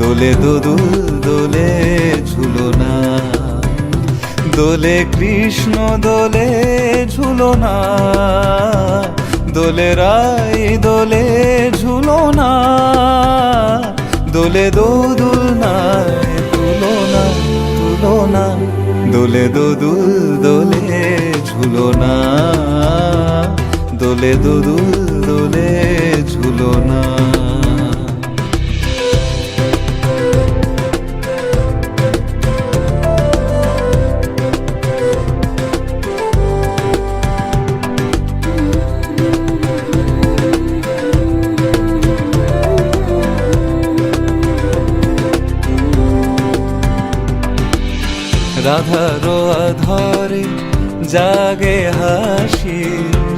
দোলে দোদুল দোলে ঝুলো না দোলে কৃষ্ণ, দোলে ঝুলো না দোলে রায় দোলে ঝুলো না দোলে দোদুল না তুলো না তুলো না দোলে দোদুল, দোলে ঝুলো না দোলে দোদুল, দোলে ঝুলো রাধারো আধরে জাগে হাসি।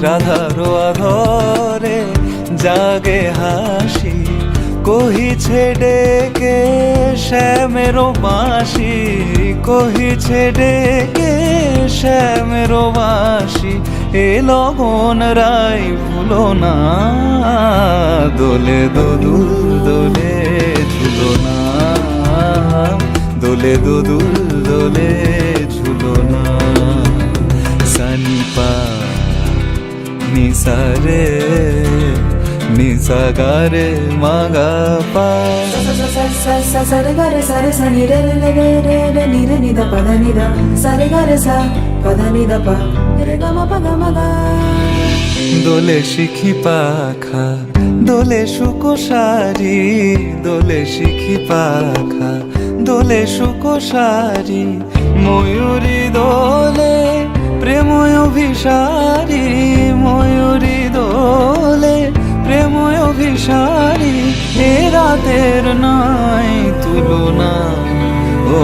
রাধারো আধরে জাগে হাসি। কহিছে ডেকে শ্যামেরো বাঁশি। কহিছে ডেকে শ্যামেরো বাঁশি। এ লগন রাই ভুলো না, দোলে দোদুল দোলে ঝুলো না। দোলে দোদুল দোলে ঝুলো না। সানিপা নিসারে নিসাগারে মাগা পা। সারে গারে সারে সানি রে রে রে রে রে নি রে নি দা পা দা নি দা। সারে গারে সা পা দা নি দা পা। রে গা মা পা গা মা গা। দোলে শিখি পাখা দোলে শুকো সারি দোলে শিখি পাখা। দোলে সুকোসারি ময়ূরী দোলে, প্রেময় অভিসারি, ময়ূরী দোলে, প্রেময় অভিসারি, এ রাতের নাই তুলনা। ও,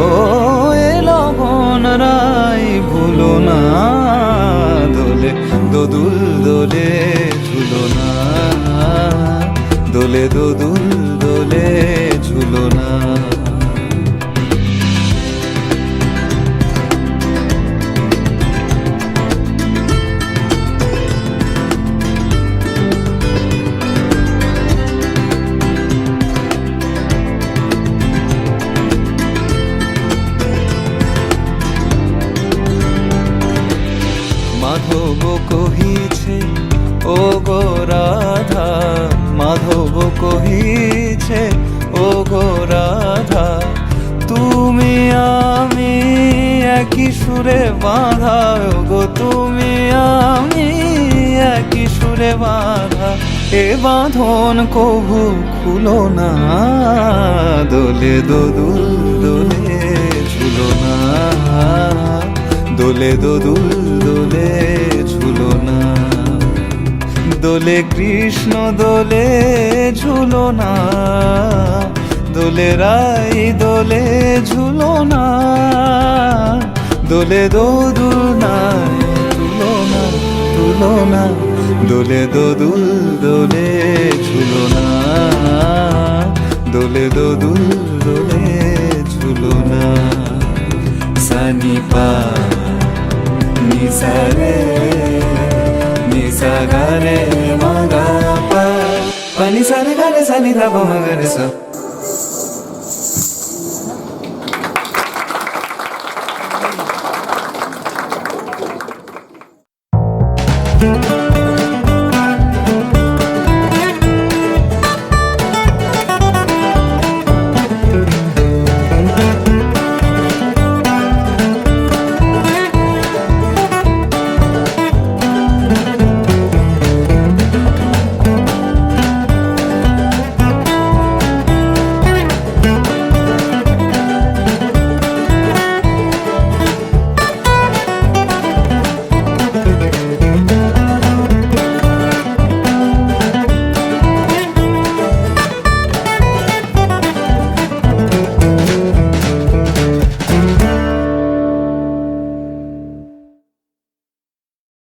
এ লগন রাই ভুলো না, দোলে দোদুল দোলে ঝুলো না, দোলে দোদুল কহিছে ও গো রাধা মাধব কহিছে ও গো রাধা, তুমি আমি একই সুরে বাঁধা গো তুমি আমি একই সুরে বাঁধা, এ বাঁধন কভু খুলো না, দোলে দোদুল দোলে ঝুলো না, দোলে দোদুল দোলে কৃষ্ণ, দোলে ঝুলো না দোলে রাই, দোলে ঝুলো না দোলে দোদুল না তুলো না তুলো না দোলে দোদুল দোলে ঝুলো না দোলে দোদুল দোলে ঝুলো না সানি পা নিসা রে নিসা গা রে মা গা পা পা